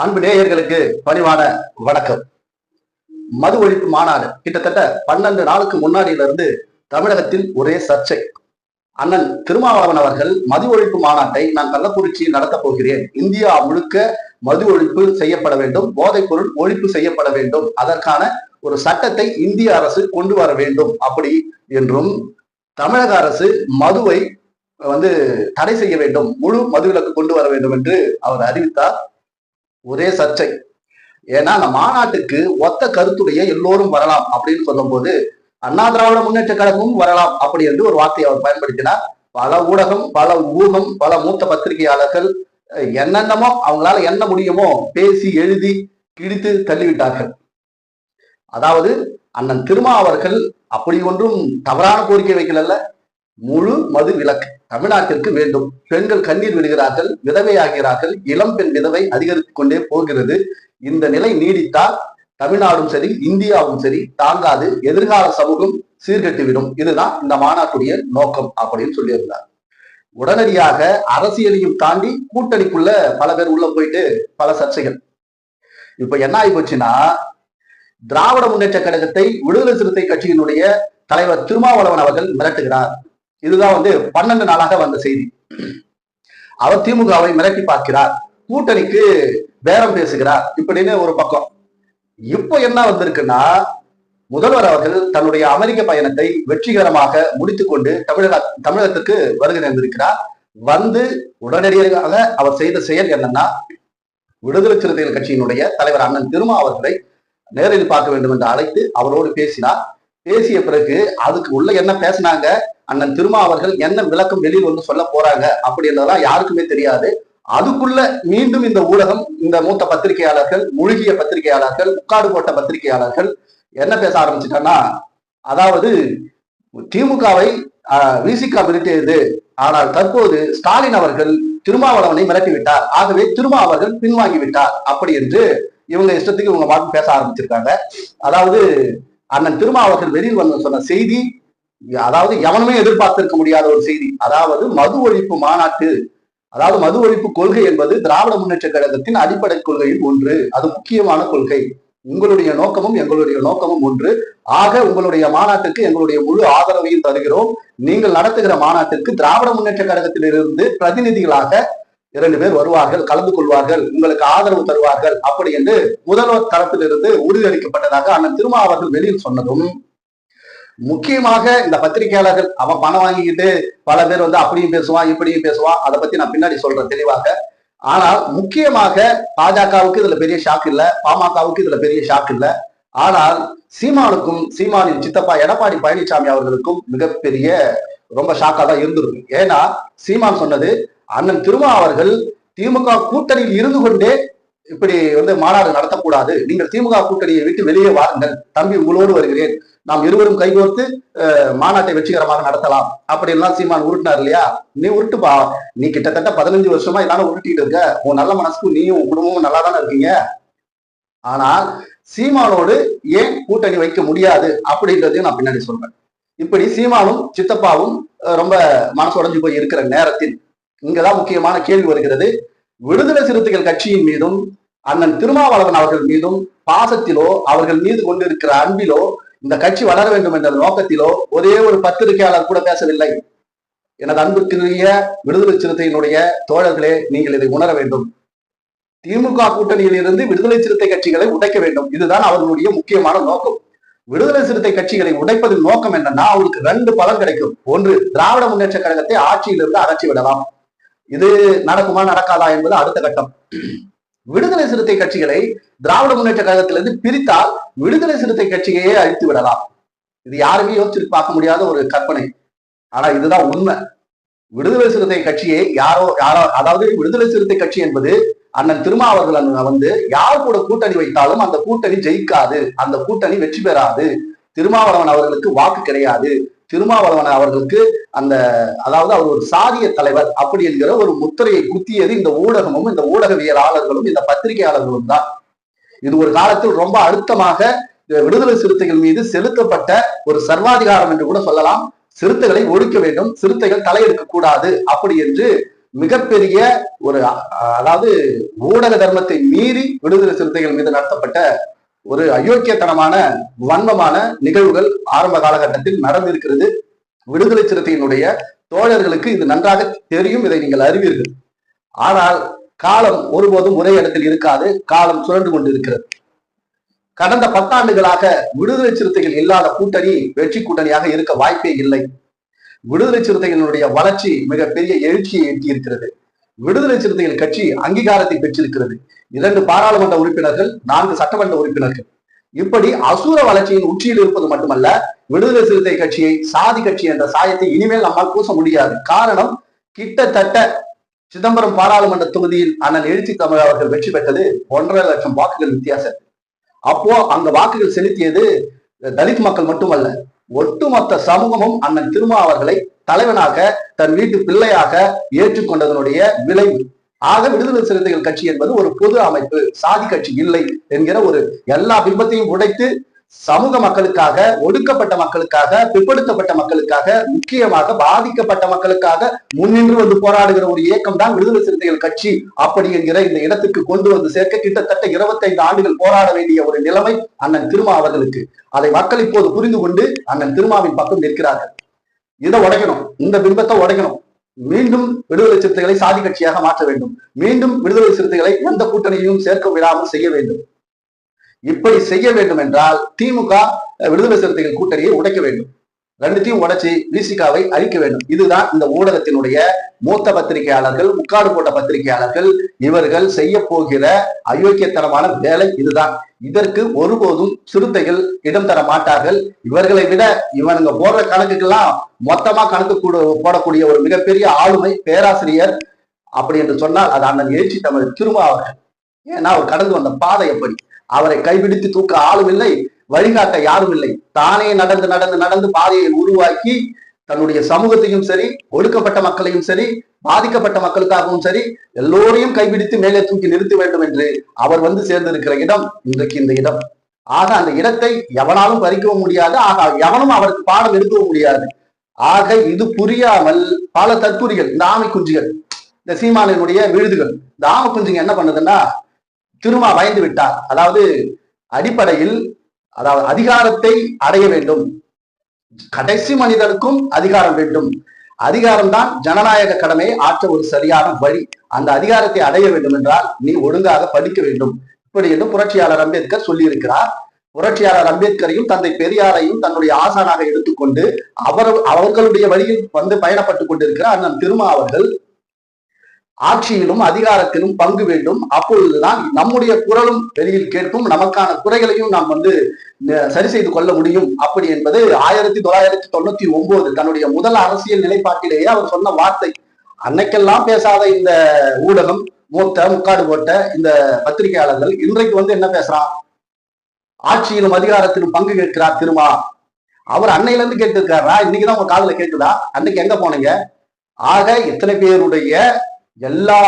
அன்பு நேயர்களுக்கு பணிவான வணக்கம். மது ஒழிப்பு மாநாடு கிட்டத்தட்ட பன்னெண்டு நாளுக்கு முன்னாடியிலிருந்து தமிழகத்தில் ஒரே சர்ச்சை. அண்ணன் திருமாவளவன் அவர்கள் மது ஒழிப்பு மாநாட்டை நான் கள்ளக்குறிச்சியில் நடத்தப் போகிறேன். இந்தியா முழுக்க மது ஒழிப்பு செய்யப்பட வேண்டும். போதைப் பொருள் ஒழிப்பு செய்யப்பட வேண்டும். அதற்கான ஒரு சட்டத்தை இந்திய அரசு கொண்டு வர வேண்டும் அப்படி என்றும் தமிழக அரசு மதுவை வந்து தடை செய்ய வேண்டும். முழு மதுவிலக்கு கொண்டு வர வேண்டும் என்று அவர் அறிவித்தார். ஒரே சர்ச்சை. ஏன்னா அந்த மாநாட்டுக்கு ஒத்த கருத்துடைய எல்லோரும் வரலாம் அப்படின்னு சொல்லும்போது அண்ணா திராவிட முன்னேற்ற கழகமும் வரலாம் அப்படி என்று ஒரு வார்த்தையை அவர் பயன்படுத்தினார். பல ஊடகம் பல ஊகம் பல மூத்த பத்திரிகையாளர்கள் என்னென்னமோ அவங்களால என்ன முடியுமோ பேசி எழுதி கிழித்து தள்ளிவிட்டார்கள். அதாவது அண்ணன் திருமா அவர்கள் அப்படி ஒன்றும் தவறான கோரிக்கை வைக்கல முழு மது விலக்கு தமிழ்நாட்டிற்கு வேண்டும். பெண்கள் கண்ணீர் விடுகிறார்கள் விதவையாகிறார்கள் இளம் பெண் விதவை அதிகரித்துக் கொண்டே போகிறது. இந்த நிலை நீடித்தால் தமிழ்நாடும் சரி இந்தியாவும் சரி தாங்காது எதிர்கால சமூகம் சீர்கட்டிவிடும். இதுதான் இந்த மாநாட்டுடைய நோக்கம் அப்படின்னு சொல்லியிருந்தார். உடனடியாக அரசியலையும் தாண்டி கூட்டணிக்குள்ள பல பேர் உள்ள போயிட்டு பல சர்ச்சைகள். இப்ப என்ன ஆகி போச்சுன்னா திராவிட முன்னேற்ற கழகத்தை விடுதலை சிறுத்தை கட்சியினுடைய தலைவர் திருமாவளவன் அவர்கள் மிரட்டுகிறார். இதுதான் வந்து பன்னெண்டு நாளாக வந்த செய்தி. அவர் திமுகவை மிரட்டி பார்க்கிறார். கூட்டணிக்கு பேரம் பேசுகிறார் இப்படின்னு ஒரு பக்கம். இப்போ என்ன வந்திருக்குன்னா முதல்வர் அவர்கள் தன்னுடைய அமெரிக்க பயணத்தை வெற்றிகரமாக முடித்துக்கொண்டு தமிழக தமிழகத்துக்கு வருகை தந்திருக்கிறார். வந்து உடனடியாக அவர் செய்த செயல் என்னன்னா விடுதலை சிறுத்தைகள் கட்சியினுடைய தலைவர் அண்ணன் திருமா அவர்களை நேரில் பார்க்க வேண்டும் என்று அழைத்து அவரோடு பேசினார். பேசிய பிறகு அதுக்கு உள்ள என்ன பேசினாங்க? அண்ணன் திருமா அவர்கள் என்ன விளக்கம் வெளியில் வந்து சொல்ல போறாங்க அப்படின்றதெல்லாம் யாருக்குமே தெரியாது. அதுக்குள்ள மீண்டும் இந்த ஊடகம் இந்த மூத்த பத்திரிகையாளர்கள் மூழ்கிய பத்திரிகையாளர்கள் முக்காடு போட்ட பத்திரிகையாளர்கள் என்ன பேச ஆரம்பிச்சிட்டாங்கன்னா அதாவது திமுகவை விசிகா மிரட்டியது. ஆனால் தற்போது ஸ்டாலின் அவர்கள் திருமாவளவனை மிரட்டிவிட்டார். ஆகவே திருமா அவர்கள் பின்வாங்கி விட்டார் அப்படி என்று இவங்க இஷ்டத்துக்கு இவங்க மாட்டு பேச ஆரம்பிச்சிருக்காங்க. அதாவது அண்ணன் திருமா அவர்கள் வெளியில் வந்து சொன்ன செய்தி அதாவது எவனுமே எதிர்பார்த்திருக்க முடியாத ஒரு செய்தி. அதாவது மது ஒழிப்பு மாநாட்டு அதாவது மது ஒழிப்பு கொள்கை என்பது திராவிட முன்னேற்ற கழகத்தின் அடிப்படை கொள்கையில் ஒன்று. அது முக்கியமான கொள்கை. உங்களுடைய நோக்கமும் எங்களுடைய நோக்கமும் ஒன்று. ஆக உங்களுடைய மாநாட்டுக்கு எங்களுடைய முழு ஆதரவையும் தருகிறோம். நீங்கள் நடத்துகிற மாநாட்டிற்கு திராவிட முன்னேற்ற கழகத்திலிருந்து பிரதிநிதிகளாக இரண்டு பேர் வருவார்கள் கலந்து கொள்வார்கள் உங்களுக்கு ஆதரவு தருவார்கள். அப்படி என்று முதல்வர் தரப்பிலிருந்து உறுதியளிக்கப்பட்டதாக அண்ணன் திருமா அவர்கள் வெளியில் சொன்னதும் முக்கியமாக இந்த பத்திரிகையாளர்கள் அவன் பணம் வாங்கிக்கிட்டு பல பேர் வந்து அப்படியும் பேசுவான் இப்படியும் பேசுவான். அதை பத்தி நான் பின்னாடி சொல்றேன் தெளிவாக. ஆனால் முக்கியமாக பாஜகவுக்கு இதுல பெரிய ஷாக் இல்ல பாமகவுக்கு இதுல பெரிய ஷாக் இல்ல. ஆனால் சீமானுக்கும் சீமானின் சித்தப்பா எடப்பாடி பழனிசாமி அவர்களுக்கும் மிகப்பெரிய ரொம்ப ஷாக்கா தான் இருந்திருக்கும் ஏன்னா சீமான் சொன்னது அண்ணன் திருமா அவர்கள் திமுக கூட்டணியில் இருந்து கொண்டே இப்படி வந்து மாநாடு நடத்தக்கூடாது. நீங்கள் திமுக கூட்டணியை விட்டு வெளியே வாருங்கள். தம்பி உங்களோடு வருகிறேன். நாம் இருவரும் கைகோர்த்து மாநாட்டை வெற்றிகரமாக நடத்தலாம். அப்படின்லாம் சீமான் உருட்டினார் இல்லையா? நீ உருட்டுப்பா. நீ கிட்டத்தட்ட பதினஞ்சு வருஷமா என்னால உருட்டிட்டு இருக்க. உன் நல்ல மனசுக்கும் நீயும் உன் குடும்பமும் நல்லா தானே இருக்கீங்க? ஆனால் சீமானோடு ஏன் கூட்டணி வைக்க முடியாது? அப்படின்றதையும் நான் பின்னாடி சொல்றேன். இப்படி சீமானும் சித்தப்பாவும் ரொம்ப மனசு உடைஞ்சு போய் இருக்கிற நேரத்தில் இங்கதான் முக்கியமான கேள்வி வருகிறது. விடுதலை சிறுத்தைகள் கட்சியின் மீதும் அண்ணன் திருமாவளவன் அவர்கள் மீதும் பாசத்திலோ அவர்கள் மீது கொண்டிருக்கிற அன்பிலோ இந்த கட்சி வளர வேண்டும் என்ற நோக்கத்திலோ ஒரே ஒரு பத்திரிகையாளர் கூட பேசவில்லை. எனது அன்புக்குரிய விடுதலை சிறுத்தையினுடைய தோழர்களே நீங்கள் இதை உணர வேண்டும். திமுக கூட்டணியில் இருந்து விடுதலை சிறுத்தை கட்சிகளை உடைக்க வேண்டும். இதுதான் அவர்களுடைய முக்கியமான நோக்கம். விடுதலை சிறுத்தை கட்சிகளை உடைப்பதின் நோக்கம் என்னன்னா அவங்களுக்கு ரெண்டு பலன் கிடைக்கும். ஒன்று திராவிட முன்னேற்ற கழகத்தை ஆட்சியிலிருந்து அகற்றி விடலாம் இது நடக்குமா நடக்காதா என்பது அடுத்த கட்டம். விடுதலை சிறுத்தை கட்சிகளை திராவிட முன்னேற்ற கழகத்திலிருந்து பிரித்தால் விடுதலை சிறுத்தை கட்சியையே அழித்து விடலாம். இது யாருமே யோசிச்சு பார்க்க முடியாத ஒரு கற்பனை. ஆனா இதுதான் உண்மை. விடுதலை சிறுத்தை கட்சியை யாரோ யாரோ அதாவது விடுதலை சிறுத்தை கட்சி என்பது அண்ணன் திருமாவர்கள் வந்து யார் கூட கூட்டணி வைத்தாலும் அந்த கூட்டணி ஜெயிக்காது அந்த கூட்டணி வெற்றி பெறாது. திருமாவளவன் அவர்களுக்கு வாக்கு கிடையாது. திருமாவளவன் அவர்களுக்கு அந்த அதாவது அவர் ஒரு சாதிய தலைவர் அப்படி என்கிற ஒரு முத்திரையை குத்தியது இந்த ஊடகமும் இந்த ஊடகவியலாளர்களும் இந்த பத்திரிகையாளர்களும் தான். இது ஒரு காலத்தில் ரொம்ப அழுத்தமாக விடுதலை சிறுத்தைகள் மீது செலுத்தப்பட்ட ஒரு சர்வாதிகாரம் என்று கூட சொல்லலாம். சிறுத்தைகளை ஒழிக்க வேண்டும் சிறுத்தைகள் தலையெடுக்க கூடாது அப்படி என்று மிகப்பெரிய ஒரு அதாவது ஊடக தர்மத்தை மீறி விடுதலை சிறுத்தைகள் மீது நடத்தப்பட்ட ஒரு அயோக்கியத்தனமான வன்மமான நிகழ்வுகள் ஆரம்ப காலகட்டத்தில் நடந்திருக்கிறது. விடுதலை சிறுத்தையினுடைய தோழர்களுக்கு இது நன்றாக தெரியும் இதை நீங்கள் அறிவீர்கள். ஆனால் காலம் ஒருபோதும் ஒரே இடத்தில் இருக்காது காலம் சுழன்று கொண்டிருக்கிறது. கடந்த பத்தாண்டுகளாக விடுதலை சிறுத்தைகள் இல்லாத கூட்டணி வெற்றி கூட்டணியாக இருக்க வாய்ப்பே இல்லை. விடுதலை சிறுத்தைகளுடைய வளர்ச்சி மிகப்பெரிய எழுச்சியை எட்டியிருக்கிறது. விடுதலை சிறுத்தைகள் கட்சி அங்கீகாரத்தை பெற்றிருக்கிறது. இரண்டு பாராளுமன்ற உறுப்பினர்கள் நான்கு சட்டமன்ற உறுப்பினர்கள். இப்படி அசூர வளர்ச்சியின் உச்சியில் இருப்பது மட்டுமல்ல விடுதலை சிறுத்தை கட்சியை சாதி கட்சி என்ற சாயத்தை இனிமேல் நம்மால் பூச முடியாது. காரணம் கிட்டத்தட்ட சிதம்பரம் பாராளுமன்ற தொகுதியில் அண்ணன் எழுச்சி தமிழ் அவர்கள் வெற்றி பெற்றது ஒன்றரை லட்சம் வாக்குகள் வித்தியாசம். அப்போ அங்க வாக்குகள் செலுத்தியது தலித் மக்கள் மட்டுமல்ல ஒட்டுமொத்த சமூகமும் அண்ணன் திருமா அவர்களை தலைவனாக தன் வீட்டு பிள்ளையாக ஏற்றுக்கொண்டதனுடைய விளைவு. ஆக விடுதலை சிறுத்தைகள் கட்சி என்பது ஒரு பொது அமைப்பு. சாதி கட்சி இல்லை என்கிற ஒரு எல்லா பிம்பத்தையும் உடைத்து சமூக மக்களுக்காக ஒடுக்கப்பட்ட மக்களுக்காக பிற்படுத்தப்பட்ட மக்களுக்காக முக்கியமாக பாதிக்கப்பட்ட மக்களுக்காக முன்னின்று வந்து போராடுகிற ஒரு இயக்கம் தான் விடுதலை சிறுத்தைகள் கட்சி. அப்படி என்கிற இந்த இடத்துக்கு கொண்டு வந்து சேர்க்க கிட்டத்தட்ட 25 ஆண்டுகள் போராட வேண்டிய ஒரு நிலைமை அண்ணன் திருமா அவர்களுக்கு. அதை மக்கள் இப்போது புரிந்து கொண்டு அண்ணன் திருமாவின் பக்கம் நிற்கிறார்கள். இதை உடைக்கணும். இந்த பிம்பத்தை உடைக்கணும். மீண்டும் விடுதலை சிறுத்தைகளை சாதி கட்சியாக மாற்ற வேண்டும். மீண்டும் விடுதலை சிறுத்தைகளை எந்த கூட்டணியையும் சேர்க்க விடாமல் செய்ய வேண்டும். இப்படி செய்ய வேண்டும் என்றால் திமுக விடுதலை சிறுத்தைகள் கூட்டணியை உடைக்க வேண்டும். ரெண்டுத்தையும் உடைச்சு விசிகாவை அழிக்க வேண்டும். இதுதான் இந்த ஊடகத்தினுடைய மூத்த பத்திரிகையாளர்கள் முக்காடு போட்ட பத்திரிகையாளர்கள் இவர்கள் செய்ய போகிற அயோக்கியத்தனமான வேலை இதுதான். இதற்கு ஒருபோதும் சிறுத்தைகள் இடம் தர மாட்டார்கள். இவர்களை விட இவனுங்க போடுற கணக்குக்கெல்லாம் மொத்தமா கணக்கு கூட- போடக்கூடிய ஒரு மிகப்பெரிய ஆளுமை பேராசிரியர் அப்படி என்று சொன்னால் அது அண்ணன் எழுச்சி தமிழ் திரும்ப அவர்கள் ஏன்னா அவர் கடந்து வந்த பாதை எப்படி? அவரை கைபிடித்து தூக்க ஆளும் இல்லை. வழிகாட்ட யாரும் இல்லை. தானே நடந்து நடந்து நடந்து பாதையை உருவாக்கி தன்னுடைய சமூகத்தையும் சரி ஒடுக்கப்பட்ட மக்களையும் சரி பாதிக்கப்பட்ட மக்களுக்காகவும் சரி எல்லோரையும் கைபிடித்து மேலே தூக்கி நிறுத்த வேண்டும் என்று அவர் வந்து சேர்ந்திருக்கிற இடம் இன்றைக்கு இந்த இடம். ஆக அந்த இடத்தை எவனாலும் பறிக்கவும் முடியாது. ஆக எவனும் அவருக்கு பாடம் எடுக்கவும் முடியாது. ஆக இது புரியாமல் பல தற்குறிகள் இந்த ஆமை குஞ்சுகள் இந்த சீமானினுடைய விழுதுகள் இந்த ஆமை குஞ்சுங்க என்ன பண்ணுதுன்னா திருமா பயந்து விட்டார். அதாவது அடிப்படையில் அதாவது அதிகாரத்தை அடைய வேண்டும். கடைசி மனிதனுக்கும் அதிகாரம் வேண்டும். அதிகாரம் தான் ஜனநாயக கடமையை ஆற்ற ஒரு சரியான வழி. அந்த அதிகாரத்தை அடைய வேண்டும் என்றால் நீ ஒழுங்காக படிக்க வேண்டும். இப்படி என்று புரட்சியாளர் அம்பேத்கர் சொல்லியிருக்கிறார். புரட்சியாளர் அம்பேத்கரையும் தந்தை பெரியாரையும் தன்னுடைய ஆசானாக எடுத்துக்கொண்டு அவர் அவர்களுடைய வழியில் வந்து பயணப்பட்டுக் கொண்டிருக்கிற அண்ணன் திருமா அவர்கள் ஆட்சியிலும் அதிகாரத்திலும் பங்கு வேண்டும். அப்பொழுதுதான் நம்முடைய குரலும் வெளியில் கேட்கும். நமக்கான குறைகளையும் நாம் வந்து சரி செய்து கொள்ள முடியும். அப்படி என்பது ஆயிரத்தி தொள்ளாயிரத்தி தொண்ணூத்தி ஒன்பது தன்னுடைய முதல் அரசியல் நிலைப்பாட்டிலேயே அவர் சொன்ன வார்த்தை. அன்னைக்கெல்லாம் பேசாத இந்த ஊடகம் மூத்த முக்காடு போட்ட இந்த பத்திரிகையாளர்கள் இன்றைக்கு வந்து என்ன பேசுறான்? ஆட்சியிலும் அதிகாரத்திலும் பங்கு கேட்கிறார் திருமா. அவர் அன்னையில இருந்து கேட்டிருக்காரா? இன்னைக்குதான் உங்க காதல கேட்குதா? அன்னைக்கு எங்க போனீங்க? ஆக இத்தனை பேருடைய எல்லா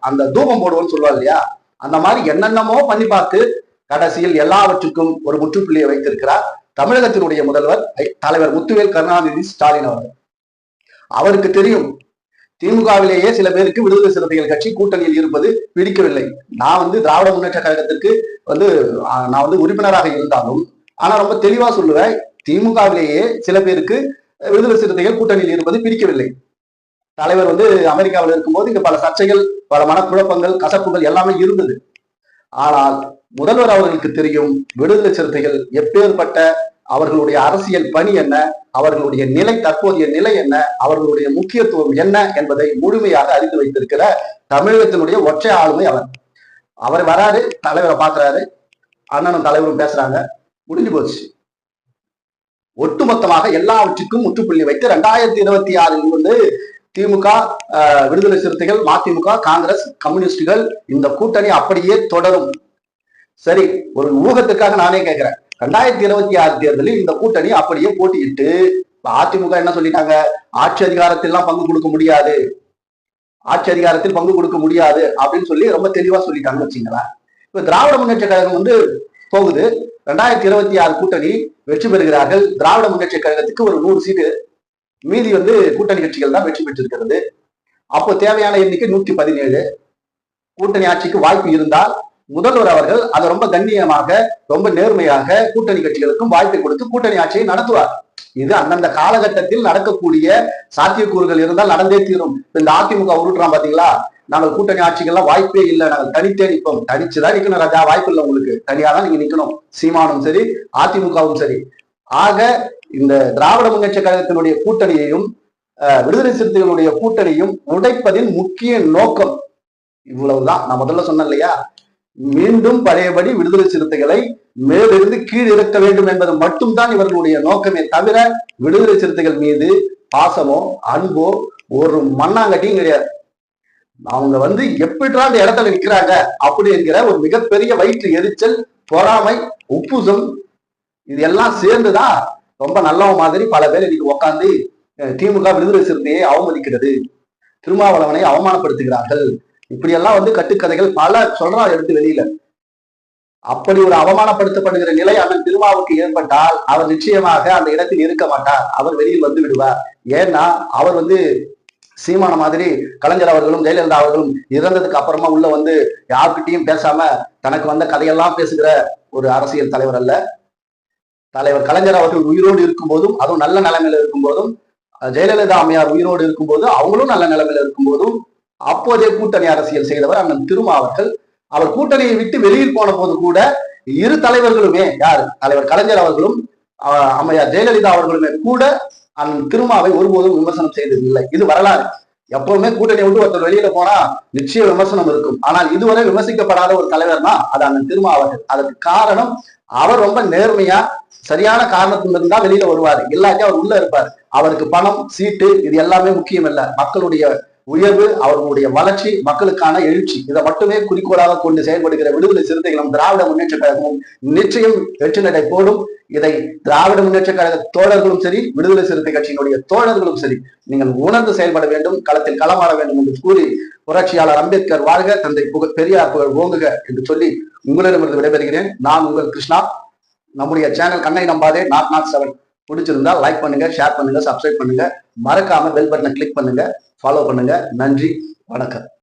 அந்த தூபம் போடுவோம்னு சொல்லுவா இல்லையா? அந்த மாதிரி என்னென்னமோ பண்ணி பார்த்து கடைசியில் எல்லாவற்றுக்கும் ஒரு முற்றுப்புள்ளியை வைத்திருக்கிறார் தமிழகத்தினுடைய முதல்வர் ஐ- தலைவர் முத்துவேல் கருணாநிதி ஸ்டாலின் அவர்கள். அவருக்கு தெரியும் திமுகவிலேயே சில பேருக்கு விடுதலை சிறுத்தைகள் கட்சி கூட்டணியில் இருப்பது பிடிக்கவில்லை. நான் வந்து திராவிட முன்னேற்ற கழகத்திற்கு வந்து நான் வந்து உறுப்பினராக இருந்தாலும் ஆனா ரொம்ப தெளிவா சொல்லுவேன் திமுகவிலேயே சில பேருக்கு விடுதலை சிறுத்தைகள் கூட்டணியில் இருப்பது பிடிக்கவில்லை. தலைவர் வந்து அமெரிக்காவில் இருக்கும்போது இங்க பல சர்ச்சைகள் பல மனக்குழப்பங்கள் கசப்புகள் எல்லாமே இருந்தது. ஆனால் முதல்வர் அவர்களுக்கு தெரியும் விடுதலை சிறுத்தைகள் எப்பேற்பட்ட அவர்களுடைய அரசியல் பணி என்ன அவர்களுடைய நிலை தற்போதைய நிலை என்ன அவர்களுடைய முக்கியத்துவம் என்ன என்பதை முழுமையாக அறிந்து வைத்திருக்கிற தமிழகத்தினுடைய ஒற்றை ஆளுமை அவர். அவர் வராரு தலைவரை பார்க்கறாரு அண்ணனும் தலைவரும் பேசுறாங்க முடிஞ்சு போச்சு. ஒட்டுமொத்தமாக எல்லாவற்றுக்கும் முற்றுப்புள்ளி வைத்து ரெண்டாயிரத்தி இருபத்தி ஆறில் வந்து திமுக விடுதலை சிறுத்தைகள் மதிமுக காங்கிரஸ் கம்யூனிஸ்டுகள் இந்த கூட்டணி அப்படியே தொடரும். சரி ஒரு ஊகத்துக்காக நானே கேட்கிறேன் ரெண்டாயிரத்தி இருபத்தி ஆறு தேர்தலில் இந்த கூட்டணி அப்படியே போட்டியிட்டு அதிமுக என்ன சொல்லிட்டாங்க? ஆட்சி அதிகாரத்திலாம் பங்கு கொடுக்க முடியாது. ஆட்சி அதிகாரத்தில் பங்கு கொடுக்க முடியாது அப்படின்னு சொல்லி ரொம்ப தெளிவா சொல்லிட்டாங்கன்னு வச்சுங்களேன். இப்ப திராவிட முன்னேற்ற கழகம் வந்து போகுது. ரெண்டாயிரத்தி இருபத்தி ஆறு கூட்டணி வெற்றி பெறுகிறார்கள். திராவிட முன்னேற்ற கழகத்துக்கு ஒரு நூறு சீட்டு மீதி வந்து கூட்டணி கட்சிகள் தான் வெற்றி பெற்றிருக்கிறது. அப்போ தேவையான எண்ணிக்கை நூத்தி பதினேழு. கூட்டணி ஆட்சிக்கு வாய்ப்பு இருந்தால் முதல்வர் அவர்கள் அதை ரொம்ப கண்ணியமாக ரொம்ப நேர்மையாக கூட்டணி கட்சிகளுக்கும் வாய்ப்பை கொடுத்து கூட்டணி ஆட்சியை நடத்துவார். இது அந்தந்த காலகட்டத்தில் நடக்கக்கூடிய சாத்தியக்கூறுகள் இருந்தால் நடந்தே தீரும். இந்த அதிமுக உருட்டுறான் பாத்தீங்களா? நாங்கள் கூட்டணி ஆட்சிகள்லாம் வாய்ப்பே இல்லை. நாங்கள் தனித்தே நிற்போம். தனிச்சுதான் நிக்கணும் ராஜா. வாய்ப்பு இல்லை உங்களுக்கு. தனியா தான் நீங்க நிக்கணும். சீமானும் சரி அதிமுகவும் சரி. ஆக இந்த திராவிட முன்னேற்ற கழகத்தினுடைய கூட்டணியையும் விடுதலை சிறுத்தைகளுடைய கூட்டணியும் உடைப்பதின் முக்கிய நோக்கம் இவ்வளவுதான். நான் முதல்ல சொன்னேன் இல்லையா? மீண்டும் பழையபடி விடுதலை சிறுத்தைகளை மேலிருந்து கீழ் இறக்க வேண்டும் என்பது மட்டும்தான் இவர்களுடைய நோக்கமே தவிர விடுதலை சிறுத்தைகள் மீது பாசமோ அன்போ ஒரு மண்ணாங்கட்டியும் கிடையாது. அவங்க வந்து எப்படிடா அந்த இடத்துல நிற்கிறாங்க அப்படி என்கிற ஒரு மிகப்பெரிய வயிற்று எரிச்சல் பொறாமை உப்புசம் இது எல்லாம் சேர்ந்துதான் ரொம்ப நல்லவன் மாதிரி பல பேர் இன்னைக்கு உட்காந்து திமுக விடுதலை சிறுத்தையை அவமதிக்கிறது திருமாவளவனை அவமானப்படுத்துகிறார்கள். இப்படியெல்லாம் வந்து கட்டுக்கதைகள் பல சொல்றான் எடுத்து வெளியில. அப்படி ஒரு அவமானப்படுத்தப்படுகிற நிலை அண்ணன் திருமாவுக்கு ஏற்பட்டால் அவர் நிச்சயமாக அந்த இடத்தில் இருக்க மாட்டார். அவர் வெளியில் வந்து விடுவார். ஏன்னா அவர் வந்து சீமான மாதிரி கலைஞர் அவர்களும் ஜெயலலிதா அவர்களும் இறந்ததுக்கு அப்புறமா உள்ள வந்து யார்கிட்டயும் பேசாம தனக்கு வந்த கதையெல்லாம் பேசுகிற ஒரு அரசியல் தலைவர் அல்ல. தலைவர் கலைஞர் அவர்கள் உயிரோடு இருக்கும்போதும் அதுவும் நல்ல நிலைமையில இருக்கும்போதும் ஜெயலலிதா அம்மையார் உயிரோடு இருக்கும்போது அவங்களும் நல்ல நிலைமையில இருக்கும்போதும் அப்போதைய கூட்டணி அரசியல் செய்தவர் அண்ணன் திருமா அவர்கள். அவர் கூட்டணியை விட்டு வெளியில் போன போது கூட இரு தலைவர்களுமே யார்? தலைவர் கலைஞர் அவர்களும் அம்மையார் ஜெயலலிதா அவர்களுமே கூட அண்ணன் திருமாவை ஒருபோதும் விமர்சனம் செய்ததில்லை இது வரலாறு. எப்பவுமே கூட்டணி விட்டு ஒருத்தர் வெளியில போனா நிச்சய விமர்சனம் இருக்கும். ஆனால் இதுவரை விமர்சிக்கப்படாத ஒரு தலைவர்னா அது அண்ணன் திருமா அவர்கள். அதற்கு காரணம் அவர் ரொம்ப நேர்மையா சரியான காரணத்துல இருந்தா வெளியில வருவாரு. இல்லாட்டி அவர் உள்ள இருப்பார். அவருக்கு பணம் சீட்டு இது எல்லாமே முக்கியம் இல்ல. மக்களுடைய உயர்வு அவர்களுடைய வளர்ச்சி மக்களுக்கான எழுச்சி. இதை மட்டுமே குறிக்கோளாக கொண்டு செயல்படுகிற விடுதலை சிறுத்தைகளும் திராவிட முன்னேற்ற கழகமும் நிச்சயம் வெற்றி நடை போடும். இதை திராவிட முன்னேற்ற கழக தோழர்களும் சரி விடுதலை சிறுத்தை கட்சியினுடைய தோழர்களும் சரி நீங்கள் உணர்ந்து செயல்பட வேண்டும் களத்தில் களமாட வேண்டும் என்று கூறி புரட்சியாளர் அம்பேத்கர் வாழ்க தந்தை புகழ் பெரியார் புகழ் ஓங்குக என்று சொல்லி உங்களிடமிருந்து விடைபெறுகிறேன். நான் உங்கள் கிருஷ்ணா. நம்முடைய சேனல் கண்ணை நம்பாதே நாட் நாட் செவன் பிடிச்சிருந்தா லைக் பண்ணுங்க ஷேர் பண்ணுங்க சப்ஸ்கிரைப் பண்ணுங்க. மறக்காம பெல் பட்டனை கிளிக் பண்ணுங்க ஃபாலோ பண்ணுங்க. நன்றி வணக்கம்.